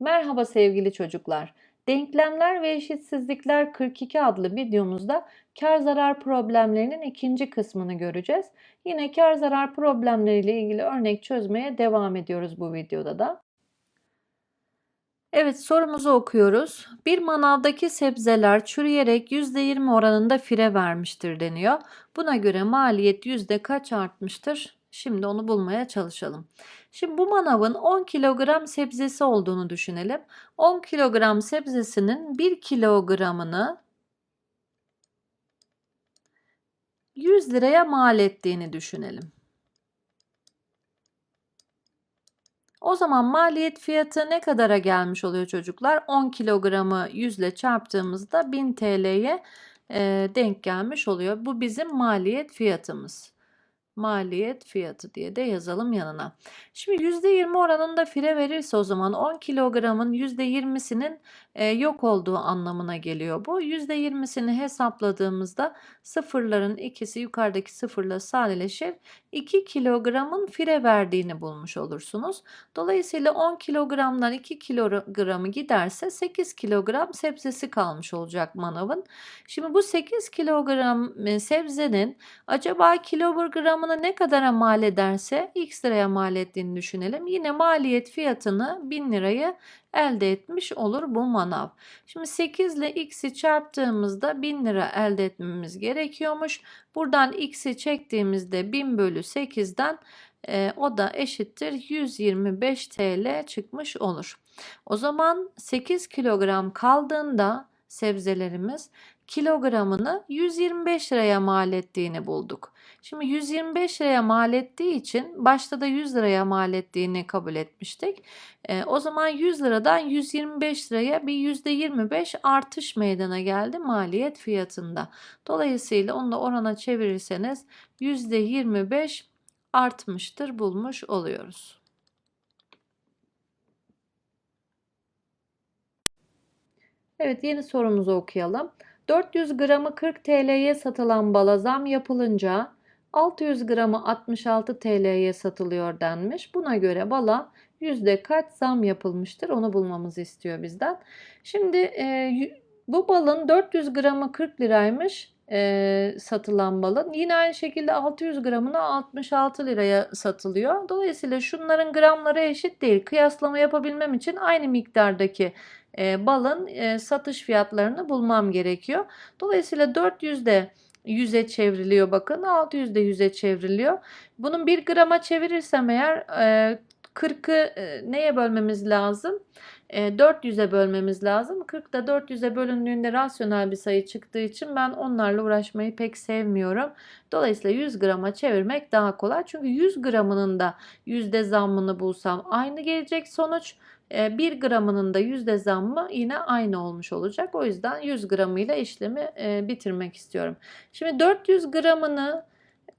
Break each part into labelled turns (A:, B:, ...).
A: Merhaba sevgili çocuklar. Denklemler ve eşitsizlikler 42 adlı videomuzda kar zarar problemlerinin ikinci kısmını göreceğiz. Yine kar zarar problemleriyle ilgili örnek çözmeye devam ediyoruz bu videoda da. Evet sorumuzu okuyoruz. Bir manavdaki sebzeler çürüyerek %20 oranında fire vermiştir deniyor. Buna göre maliyet yüzde kaç artmıştır? Şimdi onu bulmaya çalışalım. Şimdi bu manavın 10 kilogram sebzesi olduğunu düşünelim. 10 kilogram sebzesinin 1 kilogramını 100 liraya mal ettiğini düşünelim. O zaman maliyet fiyatı ne kadara gelmiş oluyor çocuklar? 10 kilogramı 100 ile çarptığımızda 1000 TL'ye denk gelmiş oluyor. Bu bizim maliyet fiyatımız maliyet fiyatı diye de yazalım yanına. Şimdi %20 oranında fire verirse o zaman 10 kilogramın %20'sinin e, yok olduğu anlamına geliyor bu. %20'sini hesapladığımızda sıfırların ikisi yukarıdaki sıfırla sadeleşir. 2 kilogramın fire verdiğini bulmuş olursunuz. Dolayısıyla 10 kilogramdan 2 kilogramı giderse 8 kilogram sebzesi kalmış olacak manavın. Şimdi bu 8 kilogram e, sebzenin acaba kilogramını ne kadara mal ederse x liraya mal ettiğini düşünelim. Yine maliyet fiyatını 1000 lirayı elde etmiş olur bu manav. Şimdi 8 ile x'i çarptığımızda 1000 lira elde etmemiz gerekiyormuş. Buradan x'i çektiğimizde 1000 bölü 8'den e, o da eşittir 125 TL çıkmış olur. O zaman 8 kilogram kaldığında sebzelerimiz kilogramını 125 liraya mal ettiğini bulduk. Şimdi 125 liraya mal ettiği için başta da 100 liraya mal ettiğini kabul etmiştik. E, o zaman 100 liradan 125 liraya bir %25 artış meydana geldi maliyet fiyatında. Dolayısıyla onu da orana çevirirseniz %25 artmıştır bulmuş oluyoruz. Evet yeni sorumuzu okuyalım. 400 gramı 40 TL'ye satılan bala zam yapılınca 600 gramı 66 TL'ye satılıyor denmiş. Buna göre bala yüzde kaç zam yapılmıştır onu bulmamızı istiyor bizden. Şimdi e, bu balın 400 gramı 40 liraymış e, satılan balın. Yine aynı şekilde 600 gramına 66 liraya satılıyor. Dolayısıyla şunların gramları eşit değil. Kıyaslama yapabilmem için aynı miktardaki e, balın e, satış fiyatlarını bulmam gerekiyor. Dolayısıyla 400 de 100'e çevriliyor bakın 600 de 100'e çevriliyor. Bunun 1 grama çevirirsem eğer e, 40'ı e, neye bölmemiz lazım? 400'e e, bölmemiz lazım. 40 da 400'e bölündüğünde rasyonel bir sayı çıktığı için ben onlarla uğraşmayı pek sevmiyorum. Dolayısıyla 100 grama çevirmek daha kolay. Çünkü 100 gramının da yüzde zammını bulsam aynı gelecek sonuç. 1 e, gramının da yüzde zammı yine aynı olmuş olacak. O yüzden 100 gramıyla işlemi bitirmek istiyorum. Şimdi 400 gramını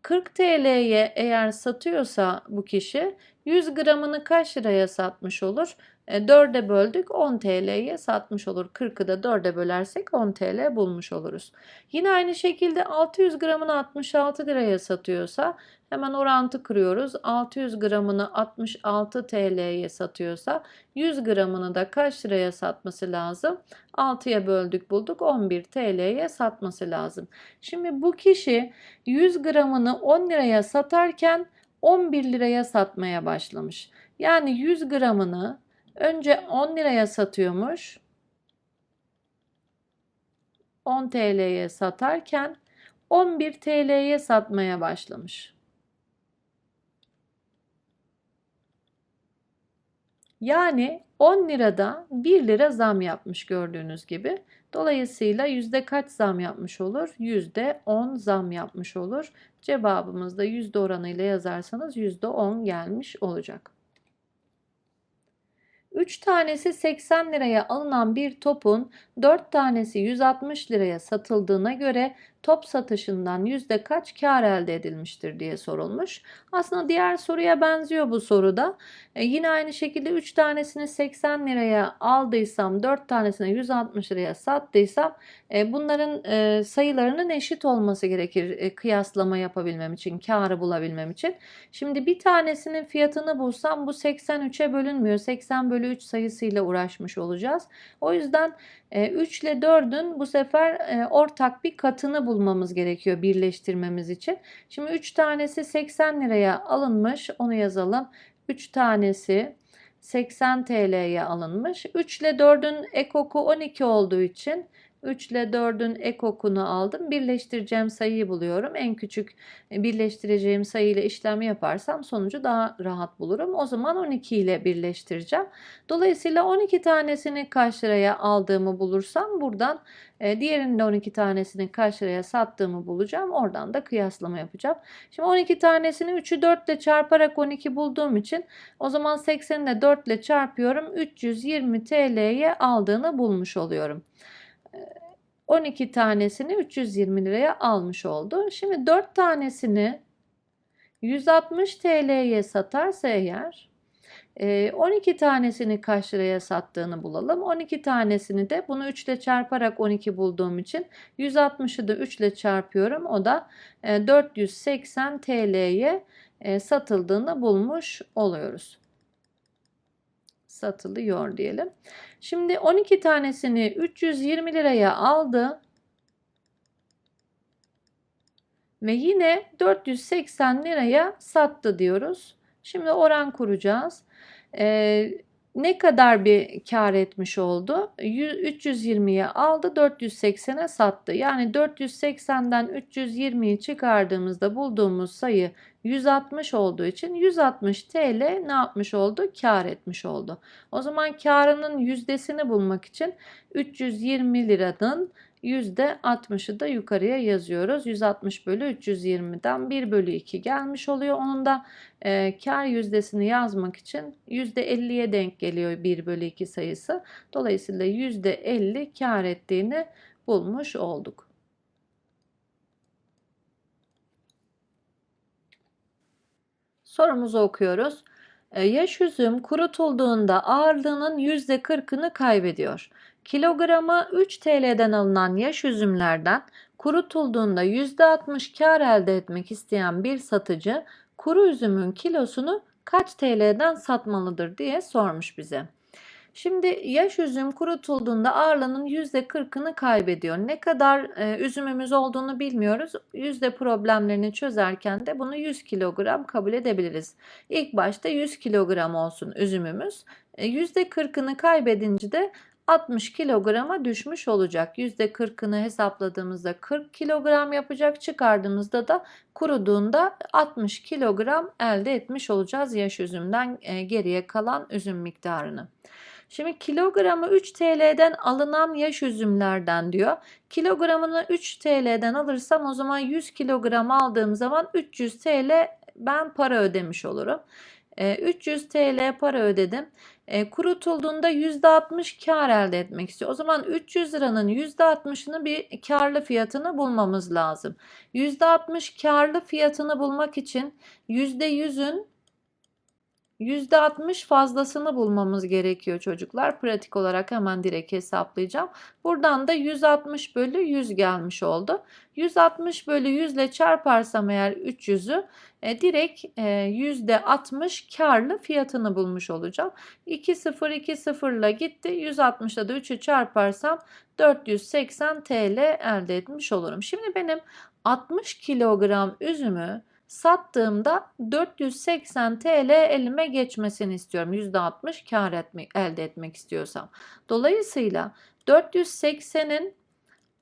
A: 40 TL'ye eğer satıyorsa bu kişi 100 gramını kaç liraya satmış olur? 4'e e, böldük 10 TL'ye satmış olur. 40'ı da 4'e bölersek 10 TL bulmuş oluruz. Yine aynı şekilde 600 gramını 66 liraya satıyorsa hemen orantı kırıyoruz. 600 gramını 66 TL'ye satıyorsa 100 gramını da kaç liraya satması lazım? 6'ya böldük bulduk 11 TL'ye satması lazım. Şimdi bu kişi 100 gramını 10 liraya satarken 11 liraya satmaya başlamış. Yani 100 gramını önce 10 liraya satıyormuş. 10 TL'ye satarken 11 TL'ye satmaya başlamış. Yani 10 lirada 1 lira zam yapmış gördüğünüz gibi. Dolayısıyla yüzde kaç zam yapmış olur? Yüzde 10 zam yapmış olur. Cevabımız da yüzde oranıyla yazarsanız yüzde 10 gelmiş olacak. 3 tanesi 80 liraya alınan bir topun 4 tanesi 160 liraya satıldığına göre top satışından yüzde kaç kar elde edilmiştir diye sorulmuş. Aslında diğer soruya benziyor bu soruda. E, yine aynı şekilde 3 tanesini 80 liraya aldıysam 4 tanesini 160 liraya sattıysam e, bunların e, sayılarının eşit olması gerekir e, kıyaslama yapabilmem için, karı bulabilmem için. Şimdi bir tanesinin fiyatını bulsam bu 83'e bölünmüyor. 80 bölü 3 sayısıyla uğraşmış olacağız. O yüzden 3 ile 4'ün bu sefer e, ortak bir katını bulmamız gerekiyor birleştirmemiz için. Şimdi 3 tanesi 80 liraya alınmış. Onu yazalım. 3 tanesi 80 TL'ye alınmış. 3 ile 4'ün ekoku 12 olduğu için 3 ile 4'ün ekokunu aldım. Birleştireceğim sayıyı buluyorum. En küçük e, birleştireceğim sayı ile işlem yaparsam sonucu daha rahat bulurum. O zaman 12 ile birleştireceğim. Dolayısıyla 12 tanesini kaç liraya aldığımı bulursam buradan e, diğerinin de 12 tanesini kaç liraya sattığımı bulacağım. Oradan da kıyaslama yapacağım. Şimdi 12 tanesini 3'ü 4 ile çarparak 12 bulduğum için o zaman 80'i de 4 ile çarpıyorum. 320 TL'ye aldığını bulmuş oluyorum. 12 tanesini 320 liraya almış oldu. Şimdi 4 tanesini 160 TL'ye satarsa eğer 12 tanesini kaç liraya sattığını bulalım. 12 tanesini de bunu 3 ile çarparak 12 bulduğum için 160'ı da 3 ile çarpıyorum. O da 480 TL'ye satıldığını bulmuş oluyoruz satılıyor diyelim. Şimdi 12 tanesini 320 liraya aldı. Ve yine 480 liraya sattı diyoruz. Şimdi oran kuracağız. Ee, ne kadar bir kar etmiş oldu? 320'ye aldı 480'e sattı. Yani 480'den 320'yi çıkardığımızda bulduğumuz sayı 160 olduğu için 160 TL ne yapmış oldu? Kar etmiş oldu. O zaman karının yüzdesini bulmak için 320 liranın %60'ı da yukarıya yazıyoruz. 160 bölü 320'den 1 bölü 2 gelmiş oluyor. Onun da e, kar yüzdesini yazmak için %50'ye denk geliyor 1 bölü 2 sayısı. Dolayısıyla %50 kar ettiğini bulmuş olduk. Sorumuzu okuyoruz. E, yaş üzüm kurutulduğunda ağırlığının %40'ını kaybediyor. Kilogramı 3 TL'den alınan yaş üzümlerden kurutulduğunda %60 kar elde etmek isteyen bir satıcı kuru üzümün kilosunu kaç TL'den satmalıdır diye sormuş bize. Şimdi yaş üzüm kurutulduğunda ağırlığının %40'ını kaybediyor. Ne kadar e, üzümümüz olduğunu bilmiyoruz. Yüzde problemlerini çözerken de bunu 100 kilogram kabul edebiliriz. İlk başta 100 kilogram olsun üzümümüz. E, %40'ını kaybedince de 60 kilograma düşmüş olacak. %40'ını hesapladığımızda 40 kilogram yapacak. Çıkardığımızda da kuruduğunda 60 kilogram elde etmiş olacağız yaş üzümden e, geriye kalan üzüm miktarını. Şimdi kilogramı 3 TL'den alınan yaş üzümlerden diyor. Kilogramını 3 TL'den alırsam o zaman 100 kilogram aldığım zaman 300 TL ben para ödemiş olurum. 300 ee, TL para ödedim. E, kurutulduğunda %60 kar elde etmek istiyor. O zaman 300 liranın %60'ını bir karlı fiyatını bulmamız lazım. %60 karlı fiyatını bulmak için %100'ün %60 fazlasını bulmamız gerekiyor çocuklar. Pratik olarak hemen direkt hesaplayacağım. Buradan da 160 bölü 100 gelmiş oldu. 160 bölü 100 ile çarparsam eğer 300'ü e, direkt e, %60 karlı fiyatını bulmuş olacağım. 2 0 2 0 ile gitti. 160'da da 3'ü çarparsam 480 TL elde etmiş olurum. Şimdi benim 60 kilogram üzümü sattığımda 480 TL elime geçmesini istiyorum. %60 kar etmek, elde etmek istiyorsam. Dolayısıyla 480'in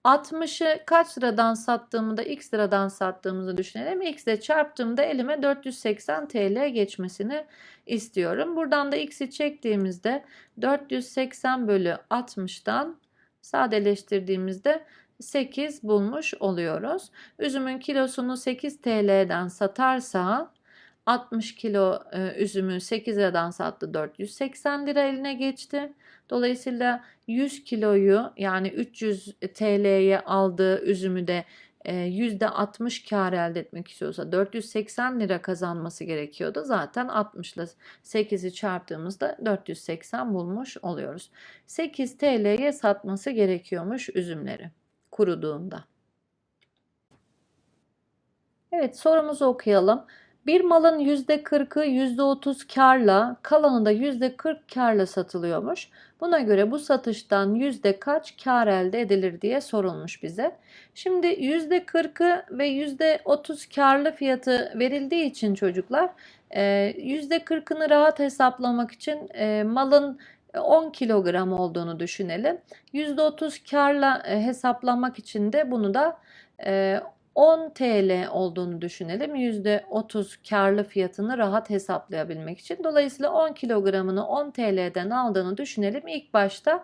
A: 60'ı kaç liradan sattığımı da x liradan sattığımızı düşünelim. x ile çarptığımda elime 480 TL geçmesini istiyorum. Buradan da x'i çektiğimizde 480 bölü 60'dan sadeleştirdiğimizde 8 bulmuş oluyoruz. Üzümün kilosunu 8 TL'den satarsa 60 kilo e, üzümü 8 liradan sattı 480 lira eline geçti. Dolayısıyla 100 kiloyu yani 300 TL'ye aldığı üzümü de e, %60 kar elde etmek istiyorsa 480 lira kazanması gerekiyordu. Zaten 60 ile 8'i çarptığımızda 480 bulmuş oluyoruz. 8 TL'ye satması gerekiyormuş üzümleri kuruduğunda. Evet sorumuzu okuyalım. Bir malın %40'ı %30 karla, kalanı da %40 karla satılıyormuş. Buna göre bu satıştan yüzde kaç kar elde edilir diye sorulmuş bize. Şimdi %40'ı ve %30 karlı fiyatı verildiği için çocuklar %40'ını rahat hesaplamak için malın 10 kilogram olduğunu düşünelim. %30 karla e, hesaplamak için de bunu da e, 10 TL olduğunu düşünelim. %30 karlı fiyatını rahat hesaplayabilmek için. Dolayısıyla 10 kilogramını 10 TL'den aldığını düşünelim. İlk başta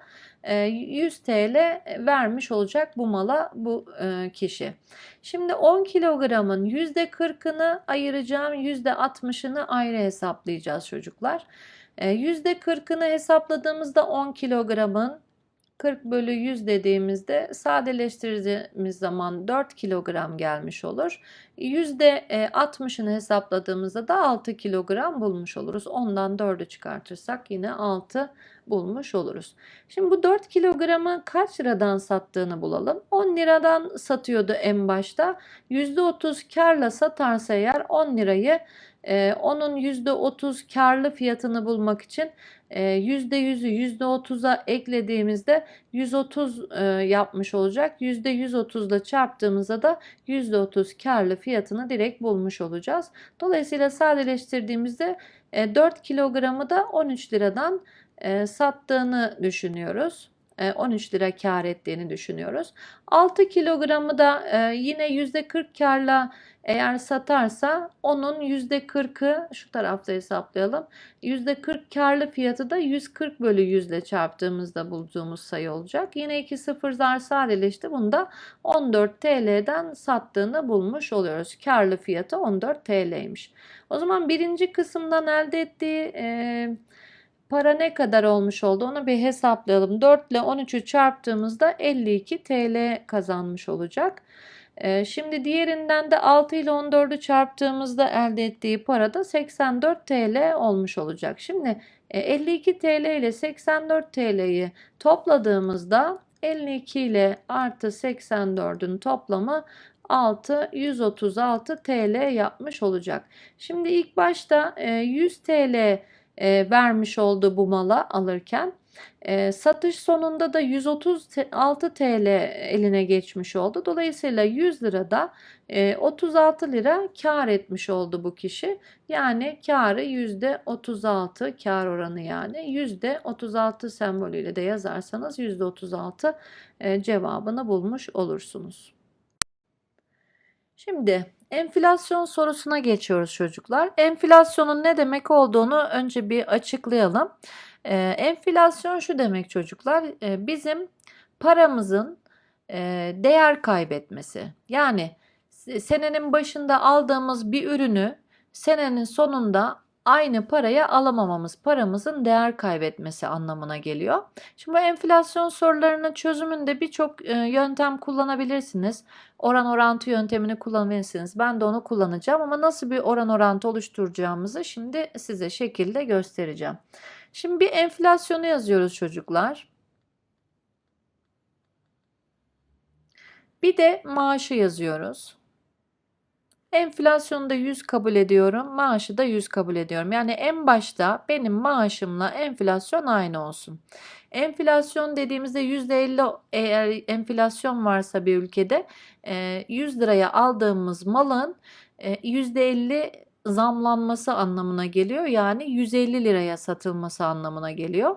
A: 100 TL vermiş olacak bu mala bu e, kişi. Şimdi 10 kilogramın %40'ını ayıracağım, %60'ını ayrı hesaplayacağız çocuklar. %40'ını hesapladığımızda 10 kilogramın 40 bölü 100 dediğimizde sadeleştirdiğimiz zaman 4 kilogram gelmiş olur. %60'ını e, hesapladığımızda da 6 kilogram bulmuş oluruz. Ondan 4'ü çıkartırsak yine 6 bulmuş oluruz. Şimdi bu 4 kilogramı kaç liradan sattığını bulalım. 10 liradan satıyordu en başta. %30 karla satarsa eğer 10 lirayı e, onun %30 karlı fiyatını bulmak için %100'ü %30'a eklediğimizde 130 e, yapmış olacak. %130 ile çarptığımızda da %30 karlı fiyatını direkt bulmuş olacağız. Dolayısıyla sadeleştirdiğimizde 4 kilogramı da 13 liradan e, sattığını düşünüyoruz. 13 lira kar ettiğini düşünüyoruz. 6 kilogramı da yine %40 karla eğer satarsa onun %40'ı şu tarafta hesaplayalım. %40 karlı fiyatı da 140 bölü 100 ile çarptığımızda bulduğumuz sayı olacak. Yine iki sıfırlar sadeleşti. Bunda 14 TL'den sattığını bulmuş oluyoruz. Karlı fiyatı 14 TL'ymiş. O zaman birinci kısımdan elde ettiği e, para ne kadar olmuş oldu onu bir hesaplayalım. 4 ile 13'ü çarptığımızda 52 TL kazanmış olacak. Ee, şimdi diğerinden de 6 ile 14'ü çarptığımızda elde ettiği para da 84 TL olmuş olacak. Şimdi 52 e, TL ile 84 TL'yi topladığımızda 52 ile artı 84'ün toplamı 6 136 TL yapmış olacak. Şimdi ilk başta 100 e, TL e, vermiş oldu bu mala alırken. E, satış sonunda da 136 TL eline geçmiş oldu. Dolayısıyla 100 lirada e, 36 lira kar etmiş oldu bu kişi. Yani karı %36 kar oranı yani %36 sembolüyle de yazarsanız %36 e, cevabını bulmuş olursunuz. Şimdi enflasyon sorusuna geçiyoruz çocuklar. Enflasyonun ne demek olduğunu önce bir açıklayalım. Ee, enflasyon şu demek çocuklar, e, bizim paramızın e, değer kaybetmesi. Yani senenin başında aldığımız bir ürünü senenin sonunda aynı paraya alamamamız, paramızın değer kaybetmesi anlamına geliyor. Şimdi bu enflasyon sorularının çözümünde birçok e, yöntem kullanabilirsiniz. Oran orantı yöntemini kullanabilirsiniz. Ben de onu kullanacağım ama nasıl bir oran orantı oluşturacağımızı şimdi size şekilde göstereceğim. Şimdi bir enflasyonu yazıyoruz çocuklar. Bir de maaşı yazıyoruz. Enflasyonu da 100 kabul ediyorum. Maaşı da 100 kabul ediyorum. Yani en başta benim maaşımla enflasyon aynı olsun. Enflasyon dediğimizde %50 eğer enflasyon varsa bir ülkede 100 liraya aldığımız malın %50 zamlanması anlamına geliyor. Yani 150 liraya satılması anlamına geliyor.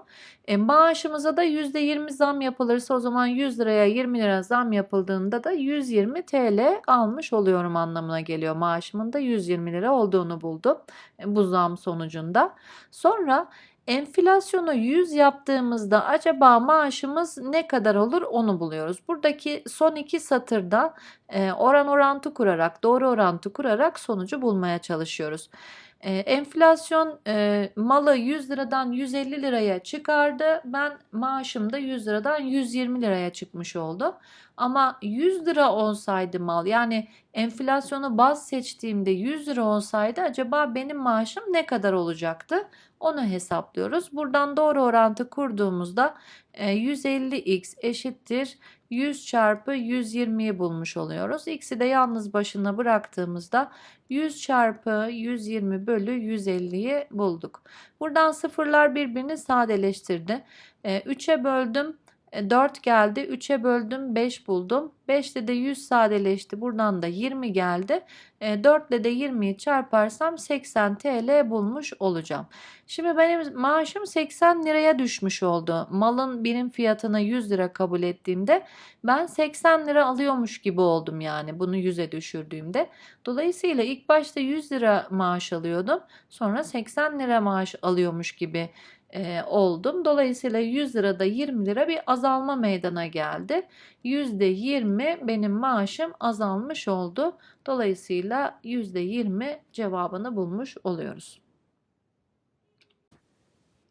A: E, maaşımıza da %20 zam yapılırsa o zaman 100 liraya 20 lira zam yapıldığında da 120 TL almış oluyorum anlamına geliyor. Maaşımın da 120 lira olduğunu buldum e, bu zam sonucunda. Sonra Enflasyonu 100 yaptığımızda acaba maaşımız ne kadar olur onu buluyoruz. Buradaki son iki satırda e, oran orantı kurarak, doğru orantı kurarak sonucu bulmaya çalışıyoruz. E, enflasyon e, malı 100 liradan 150 liraya çıkardı. Ben maaşım da 100 liradan 120 liraya çıkmış oldu. Ama 100 lira olsaydı mal yani enflasyonu baz seçtiğimde 100 lira olsaydı acaba benim maaşım ne kadar olacaktı? Onu hesaplıyoruz. Buradan doğru orantı kurduğumuzda 150x eşittir 100 çarpı 120'yi bulmuş oluyoruz. X'i de yalnız başına bıraktığımızda 100 çarpı 120 bölü 150'yi bulduk. Buradan sıfırlar birbirini sadeleştirdi. 3'e böldüm 4 geldi. 3'e böldüm 5 buldum. 5'te de 100 sadeleşti. Buradan da 20 geldi. 4 ile de 20'yi çarparsam 80 TL bulmuş olacağım. Şimdi benim maaşım 80 liraya düşmüş oldu. Malın birim fiyatına 100 lira kabul ettiğimde ben 80 lira alıyormuş gibi oldum yani bunu 100'e düşürdüğümde. Dolayısıyla ilk başta 100 lira maaş alıyordum. Sonra 80 lira maaş alıyormuş gibi e, oldum. Dolayısıyla 100 lirada 20 lira bir azalma meydana geldi. %20 benim maaşım azalmış oldu. Dolayısıyla %20 cevabını bulmuş oluyoruz.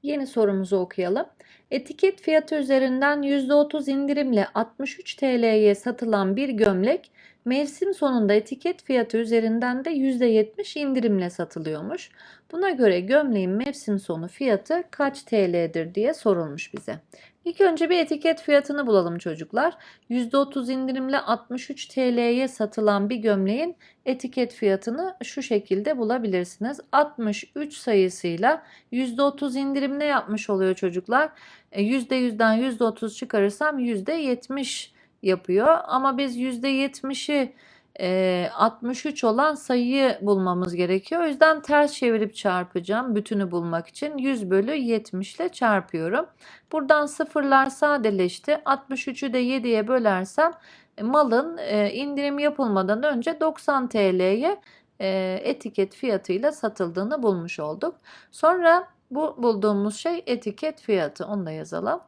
A: Yeni sorumuzu okuyalım. Etiket fiyatı üzerinden %30 indirimle 63 TL'ye satılan bir gömlek mevsim sonunda etiket fiyatı üzerinden de %70 indirimle satılıyormuş. Buna göre gömleğin mevsim sonu fiyatı kaç TL'dir diye sorulmuş bize. İlk önce bir etiket fiyatını bulalım çocuklar. %30 indirimle 63 TL'ye satılan bir gömleğin etiket fiyatını şu şekilde bulabilirsiniz. 63 sayısıyla %30 indirim ne yapmış oluyor çocuklar? %100'den e, %30 çıkarırsam %70 yapıyor. Ama biz %70'i 63 olan sayıyı bulmamız gerekiyor. O yüzden ters çevirip çarpacağım bütünü bulmak için. 100 bölü 70 ile çarpıyorum. Buradan sıfırlar sadeleşti. 63'ü de 7'ye bölersem e, malın e, indirim yapılmadan önce 90 TL'ye e, etiket fiyatıyla satıldığını bulmuş olduk. Sonra bu bulduğumuz şey etiket fiyatı. Onu da yazalım.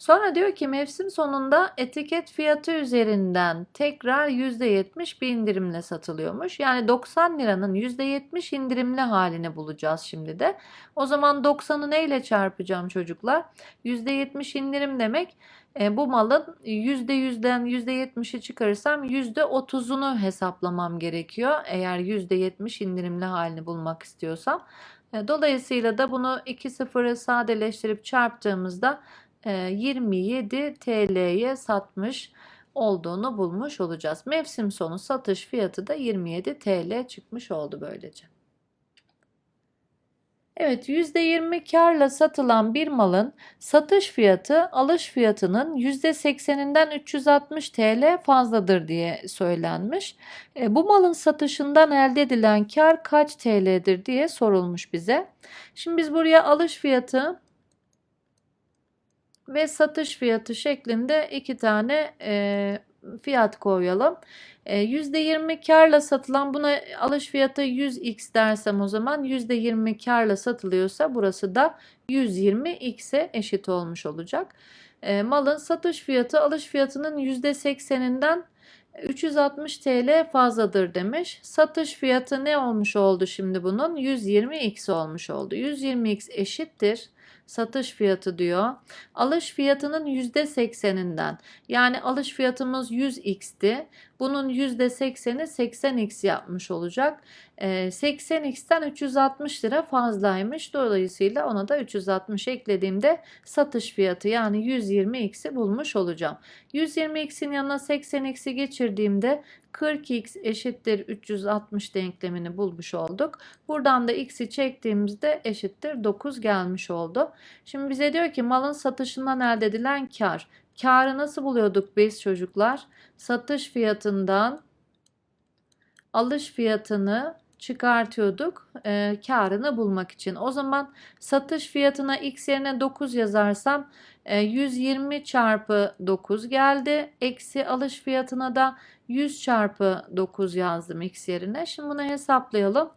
A: Sonra diyor ki mevsim sonunda etiket fiyatı üzerinden tekrar %70 bir indirimle satılıyormuş. Yani 90 liranın %70 indirimli halini bulacağız şimdi de. O zaman 90'ı neyle çarpacağım çocuklar? %70 indirim demek e, bu malın %100'den %70'i çıkarırsam %30'unu hesaplamam gerekiyor. Eğer %70 indirimli halini bulmak istiyorsam. E, dolayısıyla da bunu iki sıfırı sadeleştirip çarptığımızda 27 ee, TL'ye satmış olduğunu bulmuş olacağız. Mevsim sonu satış fiyatı da 27 TL çıkmış oldu böylece. Evet %20 karla satılan bir malın satış fiyatı alış fiyatının %80'inden 360 TL fazladır diye söylenmiş. E, bu malın satışından elde edilen kar kaç TL'dir diye sorulmuş bize. Şimdi biz buraya alış fiyatı ve satış fiyatı şeklinde iki tane e, fiyat koyalım. E, %20 karla satılan buna alış fiyatı 100x dersem o zaman %20 karla satılıyorsa burası da 120x'e eşit olmuş olacak. E, malın satış fiyatı alış fiyatının %80'inden 360 TL fazladır demiş. Satış fiyatı ne olmuş oldu şimdi bunun? 120x olmuş oldu. 120x eşittir satış fiyatı diyor. Alış fiyatının %80'inden yani alış fiyatımız 100x'ti. Bunun %80'i 80x yapmış olacak. 80x'ten ee, 360 lira fazlaymış. Dolayısıyla ona da 360 eklediğimde satış fiyatı yani 120x'i bulmuş olacağım. 120x'in yanına 80x'i geçirdiğimde 40x eşittir 360 denklemini bulmuş olduk. Buradan da x'i çektiğimizde eşittir 9 gelmiş oldu. Şimdi bize diyor ki malın satışından elde edilen kar. Karı nasıl buluyorduk biz çocuklar? Satış fiyatından alış fiyatını çıkartıyorduk e, karını bulmak için. O zaman satış fiyatına x yerine 9 yazarsam e, 120 çarpı 9 geldi. Eksi alış fiyatına da 100 çarpı 9 yazdım x yerine. Şimdi bunu hesaplayalım.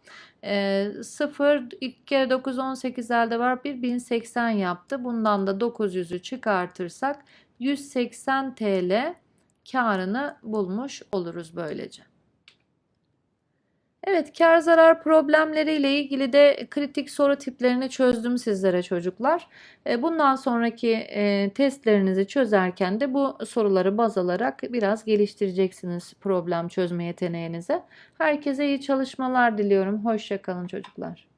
A: E, 0 2 kere 9 18 elde var. 1080 yaptı. Bundan da 900'ü çıkartırsak 180 TL karını bulmuş oluruz böylece. Evet, kar zarar problemleriyle ilgili de kritik soru tiplerini çözdüm sizlere çocuklar. E, Bundan sonraki e, testlerinizi çözerken de bu soruları baz alarak biraz geliştireceksiniz problem çözme yeteneğinizi. Herkese iyi çalışmalar diliyorum. Hoşça kalın çocuklar.